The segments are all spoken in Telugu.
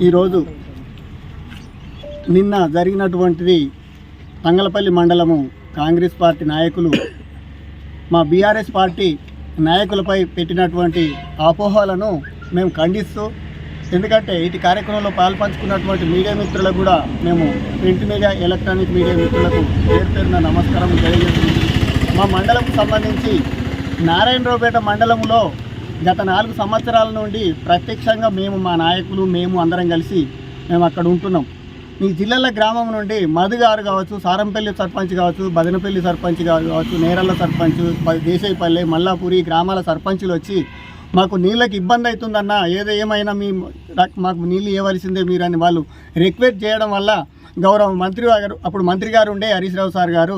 ఈరోజు నిన్న జరిగినటువంటిది తంగలపల్లి మండలము కాంగ్రెస్ పార్టీ నాయకులు మా బీఆర్ఎస్ పార్టీ నాయకులపై పెట్టినటువంటి అపోహలను మేము ఖండిస్తూ ఎందుకంటే ఇటు కార్యక్రమంలో పాల్పంచుకున్నటువంటి మీడియా మిత్రులకు కూడా మేము ప్రింట్ మీడియా ఎలక్ట్రానిక్ మీడియా మిత్రులకు పేరు పేరున నమస్కారం తెలియజేస్తుంది మా మండలంకు సంబంధించి నారాయణరావుపేట మండలంలో గత నాలుగు సంవత్సరాల నుండి ప్రత్యక్షంగా మేము మా నాయకులు మేము అందరం కలిసి మేము అక్కడ ఉంటున్నాం. మీ జిల్లాల గ్రామం నుండి మధు గారు కావచ్చు సారంపల్లి సర్పంచ్ కావచ్చు బదనపల్లి సర్పంచ్ గారు కావచ్చు నేరళ్ళ సర్పంచ్ ప- దేశాయిపల్లి మల్లాపూరి గ్రామాల సర్పంచులు వచ్చి మాకు నీళ్ళకి ఇబ్బంది అవుతుందన్న ఏదో ఏమైనా మీ మాకు నీళ్ళు ఇవ్వవలసిందే మీరు అని వాళ్ళు రిక్వెస్ట్ చేయడం వల్ల గౌరవ మంత్రి గారు అప్పుడు మంత్రి గారు ఉండే హరీష్ రావు సార్ గారు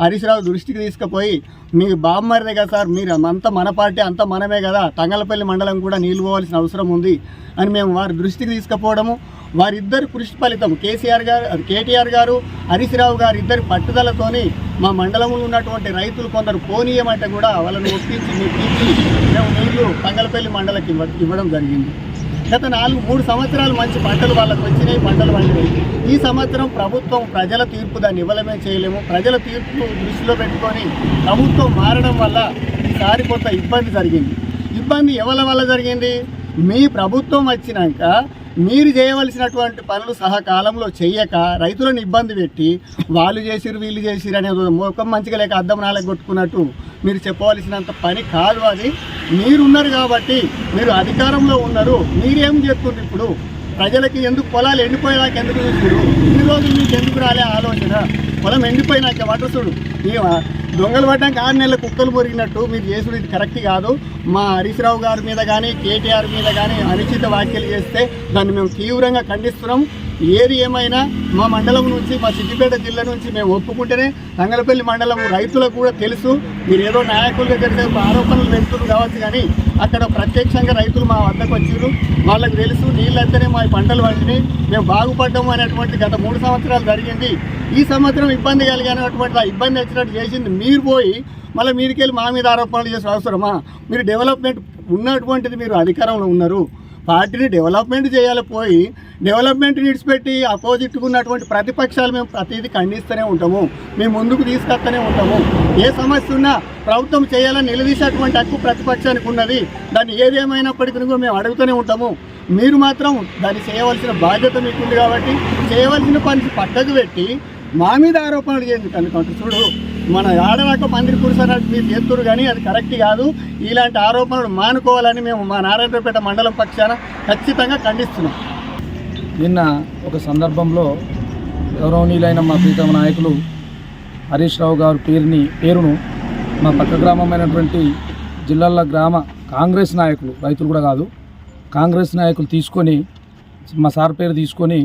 హరీష్ రావు దృష్టికి తీసుకుపోయి మీ బామ్మరిదే కదా సార్ మీరు అంతా మన పార్టీ అంతా మనమే కదా తంగలపల్లి మండలం కూడా నీళ్ళు పోవాల్సిన అవసరం ఉంది అని మేము వారి దృష్టికి తీసుకుపోవడము వారిద్దరు కృషి ఫలితం కేసీఆర్ గారు కేటీఆర్ గారు హరీశ్రావు గారు ఇద్దరి పట్టుదలతోని మా మండలంలో ఉన్నటువంటి రైతులు కొందరు పోనీయమంటే కూడా వాళ్ళని ఒప్పించి మెప్పించి మేము నీళ్ళు తంగలపల్లి మండలకి ఇవ్వడం జరిగింది. గత నాలుగు మూడు సంవత్సరాలు మంచి పంటలు వాళ్ళకు వచ్చినాయి పంటలు పండినాయి. ఈ సంవత్సరం ప్రభుత్వం ప్రజల తీర్పు దాన్ని ఇవ్వడమే చేయలేము. ప్రజల తీర్పు దృష్టిలో పెట్టుకొని ప్రభుత్వం మారడం వల్ల ఈసారి కొంత ఇబ్బంది జరిగింది. ఇబ్బంది ఎవరి వల్ల జరిగింది? మీ ప్రభుత్వం వచ్చినాక మీరు చేయవలసినటువంటి పనులు సహకాలంలో చెయ్యక రైతులను ఇబ్బంది పెట్టి వాళ్ళు చేసిరు వీళ్ళు చేసిరు అనే ముఖం మంచిగా లేక అద్దం నాలకు కొట్టుకున్నట్టు మీరు చెప్పవలసినంత పని కాదు అది. మీరున్నారు కాబట్టి మీరు అధికారంలో ఉన్నారు. మీరేం చేస్తుంది ఇప్పుడు? ప్రజలకి ఎందుకు పొలాలు ఎండిపోయేదాకా ఎందుకు చూసారు ఇన్ని రోజులు మీకు ఎందుకు రాలే ఆలోచన? పొలం ఎండిపోయినాక వటసుడు చూడు. దొంగలు పడ్డానికి ఆరు నెలల కుక్కలు పొరిగినట్టు మీరు చేసుడు ఇది కరెక్ట్ కాదు. మా హరీశ్రావు గారి మీద కానీ కేటీఆర్ మీద కానీ అనుచిత వ్యాఖ్యలు చేస్తే దాన్ని మేము తీవ్రంగా ఖండిస్తున్నాం. ఏది ఏమైనా మా మండలం నుంచి మా సిద్దిపేట జిల్లా నుంచి మేము ఒప్పుకుంటేనే రంగలపల్లి మండలం రైతులకు కూడా తెలుసు. మీరు ఏదో నాయకుల దగ్గర దగ్గర ఆరోపణలు పెడుతున్నారు కావచ్చు కానీ అక్కడ ప్రత్యక్షంగా రైతులు మా వద్దకు వచ్చారు. వాళ్ళకి తెలుసు నీళ్ళంతనే మా పంటలు పండినాయి. మేము బాగుపడ్డాము అనేటువంటి గత మూడు సంవత్సరాలు జరిగింది. ఈ సంవత్సరం ఇబ్బంది కలిగినటువంటి ఆ ఇబ్బంది వచ్చినట్టు చేసింది. మీరు పోయి మళ్ళీ మీరికెళ్ళి మా మీద ఆరోపణలు చేసే అవసరమా? మీరు డెవలప్మెంట్ ఉన్నటువంటిది మీరు అధికారంలో ఉన్నారు. పార్టీని డెవలప్మెంట్ చేయాలి పోయి డెవలప్మెంట్ విడిచిపెట్టి అపోజిట్గా ఉన్నటువంటి ప్రతిపక్షాలు మేము ప్రతిదీ ఖండిస్తూనే ఉంటాము. మేము ముందుకు తీసుకొస్తూనే ఉంటాము. ఏ సమస్య ఉన్నా ప్రభుత్వం చేయాలని నిలదీసేటువంటి హక్కు ప్రతిపక్షానికి ఉన్నది. దాన్ని ఏదేమైనప్పటికీ కూడా మేము అడుగుతూనే ఉంటాము. మీరు మాత్రం దాన్ని చేయవలసిన బాధ్యత మీకుంది కాబట్టి చేయవలసిన పని పక్కకు పెట్టి మా మీద ఆరోపణలు చేయండి కనుక. చూడు మన ఆడరాక మందిరి పురుషాన్ని మీరు చేస్తున్నారు కానీ అది కరెక్ట్ కాదు. ఇలాంటి ఆరోపణలు మానుకోవాలని మేము మా నారాయణపేట మండలం పక్షాన ఖచ్చితంగా ఖండిస్తున్నాం. నిన్న ఒక సందర్భంలో గౌరవనీయులైన మా ప్రీతమ నాయకులు హరీష్ రావు గారు పేరుని పేరును మా పక్క గ్రామమైనటువంటి జిల్లాల గ్రామ కాంగ్రెస్ నాయకులు రైతులు కూడా కాదు కాంగ్రెస్ నాయకులు తీసుకొని మా సార్ పేరు తీసుకొని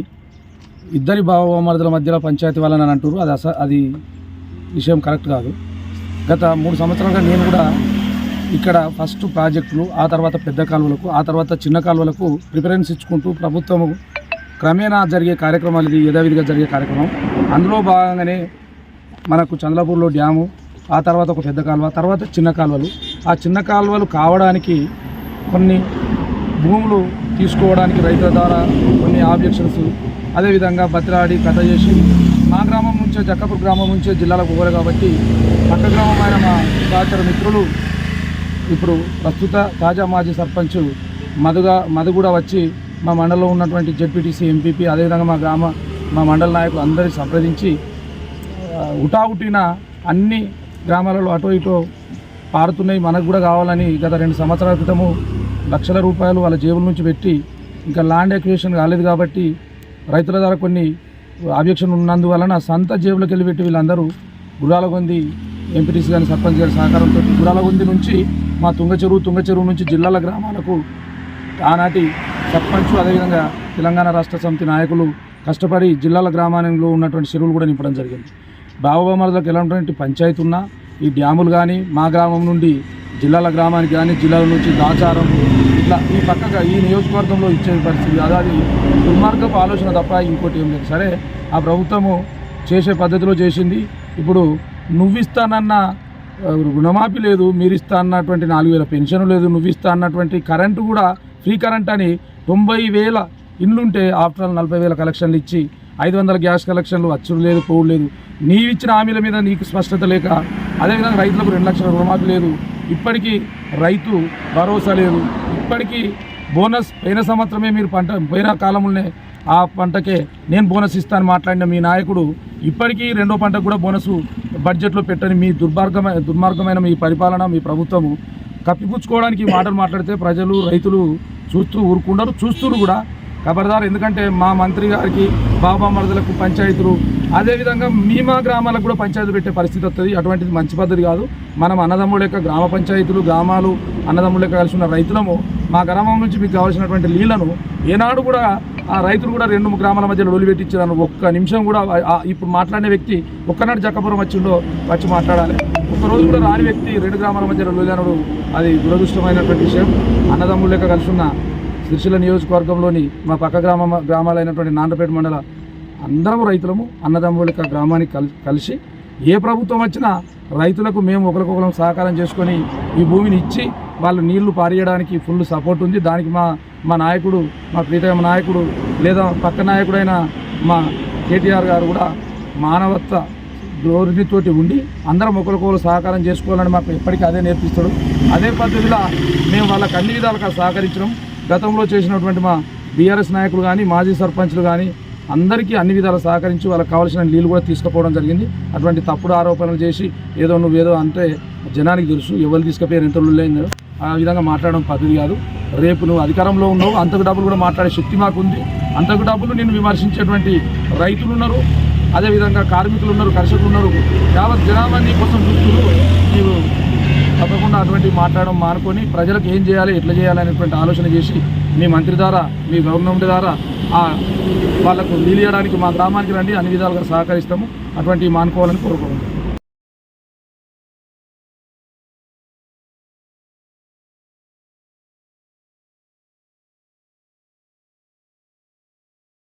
ఇద్దరి భావమరుదుల మధ్యలో పంచాయతీ వాళ్ళని అని అంటారు అది అస అది విషయం కరెక్ట్ కాదు. గత మూడు సంవత్సరాలుగా నేను కూడా ఇక్కడ ఫస్ట్ ప్రాజెక్టులు ఆ తర్వాత పెద్ద కాలువలకు ఆ తర్వాత చిన్న కాలువలకు ప్రిఫరెన్స్ ఇచ్చుకుంటూ ప్రభుత్వము క్రమేణా జరిగే కార్యక్రమాలు ఇది యథావిధిగా జరిగే కార్యక్రమం. అందులో భాగంగానే మనకు చంద్రపూర్లో డ్యాము ఆ తర్వాత ఒక పెద్ద కాలువ తర్వాత చిన్న కాలువలు. ఆ చిన్న కాలువలు కావడానికి కొన్ని భూములు తీసుకోవడానికి రైతుల ద్వారా కొన్ని ఆబ్జెక్షన్స్ అదేవిధంగా బతిరాడి కథ చేసి మా గ్రామం నుంచే జక్కపూర్ గ్రామం నుంచో జిల్లాలకు పోవాలి కాబట్టి పక్క గ్రామమైన మా సహచర మిత్రులు ఇప్పుడు ప్రస్తుత తాజా మాజీ సర్పంచ్ మధుగా మధు కూడా వచ్చి మా మండలంలో ఉన్నటువంటి జెడ్పీటీసీ ఎంపీపీ అదేవిధంగా మా గ్రామ మా మండల నాయకులు అందరినీ సంప్రదించి ఆ, అన్ని గ్రామాలలో అటో ఇటో పారుతున్నాయి. మనకు కూడా కావాలని గత రెండు సంవత్సరాల క్రితము లక్షల రూపాయలు వాళ్ళ జేబుల నుంచి పెట్టి ఇంకా ల్యాండ్ ఎక్విజిషన్ కాలేదు కాబట్టి రైతుల ద్వారా కొన్ని ఆబ్జెక్షన్ ఉన్నందువలన సంత జేబులకు వెళ్ళి పెట్టి వీళ్ళందరూ గురాలగొంది ఎంపీటీసీ గారి సర్పంచ్ గారి సహకారంతో గురాలగొంది నుంచి మా తుంగ చెరువు తుంగ చెరువు నుంచి జిల్లాల గ్రామాలకు ఆనాటి సర్పంచ్ అదేవిధంగా తెలంగాణ రాష్ట్ర సమితి నాయకులు కష్టపడి జిల్లాల గ్రామాలలో ఉన్నటువంటి చెరువులు కూడా నింపడం జరిగింది. బావబామరులకు ఎలాంటి పంచాయతీ ఉన్నా ఈ డ్యాములు కానీ మా గ్రామం నుండి జిల్లాల గ్రామానికి కానీ జిల్లాల నుంచి దాచారం ఇట్లా ఈ పక్కగా ఈ నియోజకవర్గంలో ఇచ్చే పరిస్థితి అదాది దుర్మార్గపు ఆలోచన తప్ప ఇంకోటి ఏం లేదు. సరే ఆ ప్రభుత్వము చేసే పద్ధతిలో చేసింది. ఇప్పుడు నువ్విస్తానన్న రుణమాఫీ లేదు మీరు ఇస్తా అన్నటువంటి నాలుగు వేల పెన్షన్ లేదు నువ్వు ఇస్తా అన్నటువంటి కరెంటు కూడా ఫ్రీ కరెంట్ అని తొంభై వేల ఇండ్లుంటే ఆఫ్టర్ ఆల్ నలభై వేల కలెక్షన్లు ఇచ్చి ఐదు వందల గ్యాస్ కలెక్షన్లు వచ్చుడు లేదు పోవు లేదు. నీవిచ్చిన హామీల మీద నీకు స్పష్టత లేక అదేవిధంగా రైతులకు రెండు లక్షల రుణమాఫీ లేదు. ఇప్పటికీ రైతు భరోసా లేదు. ఇప్పటికీ బోనస్ పోయిన సంవత్సరమే మీరు పంట పోయిన కాలంలోనే ఆ పంటకే నేను బోనస్ ఇస్తాను మాట్లాడిన మీ నాయకుడు. ఇప్పటికీ రెండో పంటకు కూడా బోనస్ బడ్జెట్లో పెట్టని మీ దుర్మార్గమైన దుర్మార్గమైన మీ పరిపాలన మీ ప్రభుత్వము కప్పిపుచ్చుకోవడానికి మాటలు మాట్లాడితే ప్రజలు రైతులు చూస్తూ ఊరుకుంటారు చూస్తున్నారు కూడా. ఖబర్దారు ఎందుకంటే మా మంత్రి గారికి బాబా మరదలకు పంచాయతీలు అదేవిధంగా మీ మా గ్రామాలకు కూడా పంచాయతీ పెట్టే పరిస్థితి వస్తుంది అటువంటిది మంచి పద్ధతి కాదు. మనం అన్నదమ్ముల యొక్క గ్రామ పంచాయతీలు గ్రామాలు అన్నదమ్ముల యొక్క కలిసి ఉన్న రైతులము మా గ్రామం నుంచి మీకు కావాల్సినటువంటి నీళ్ళను ఏనాడు కూడా ఆ రైతులు కూడా రెండు గ్రామాల మధ్యలో వదిలిపెట్టించారు ఒక్క నిమిషం కూడా ఇప్పుడు మాట్లాడే వ్యక్తి ఒక్కనాడు జక్కపురం వచ్చిండో వచ్చి మాట్లాడాలి. ఒక్క రోజు కూడా రాని వ్యక్తి రెండు గ్రామాల మధ్యలో వదిలినడు అది దురదృష్టమైనటువంటి విషయం. అన్నదమ్ముల యొక్క కలిసి ఉన్న సిరిసిల్ల నియోజకవర్గంలోని మా పక్క గ్రామ గ్రామాలైనటువంటి నాండపేట మండల అందరం రైతులము అన్నదమ్ముల గ్రామానికి కలిసి ఏ ప్రభుత్వం వచ్చినా రైతులకు మేము ఒకరికొకరం సహకారం చేసుకొని ఈ భూమిని ఇచ్చి వాళ్ళు నీళ్ళు పారేయడానికి ఫుల్ సపోర్ట్ ఉంది. దానికి మా మా నాయకుడు మా ప్రీతమ నాయకుడు లేదా పక్క నాయకుడైన మా కేటీఆర్ గారు కూడా మానవత్వ ధోరణితోటి ఉండి అందరం ఒకరికొకరు సహకారం చేసుకోవాలని మాకు ఎప్పటికీ అదే నేర్పిస్తాడు. అదే పద్ధతిలో మేము వాళ్ళకి అన్ని విధాలుగా సహకరించడం గతంలో చేసినటువంటి మా బీఆర్ఎస్ నాయకులు కానీ మాజీ సర్పంచ్లు కానీ అందరికీ అన్ని విధాలు సహకరించి వాళ్ళకి కావాల్సిన నీళ్ళు కూడా తీసుకుపోవడం జరిగింది. అటువంటి తప్పుడు ఆరోపణలు చేసి ఏదో నువ్వు ఏదో అంటే జనానికి తెలుసు ఎవరు తీసుకుపోయారు ఎంత లేదు ఆ విధంగా మాట్లాడడం పద్ధతి కాదు. రేపు నువ్వు అధికారంలో ఉన్నావు అంతకు డబ్బులు కూడా మాట్లాడే శక్తి మాకు ఉంది అంతకు డబ్బులు నిన్ను విమర్శించేటువంటి రైతులు ఉన్నారు అదేవిధంగా కార్మికులు ఉన్నారు కర్షకులు ఉన్నారు. యావత్ జనాభా నీ కోసం చూస్తున్నారు. నీవు తప్పకుండా అటువంటి మాట్లాడడం మానుకొని ప్రజలకు ఏం చేయాలి ఎట్లా చేయాలి అనేటువంటి ఆలోచన చేసి మీ మంత్రి ద్వారా మీ గవర్నమెంట్ ద్వారా వాళ్ళకు వాళ్ళకు నీళ్ళు మా గ్రామానికి రండి అన్ని విధాలుగా సహకరిస్తాము. అటువంటి మానుకోవాలని కోరుకుంటున్నాం.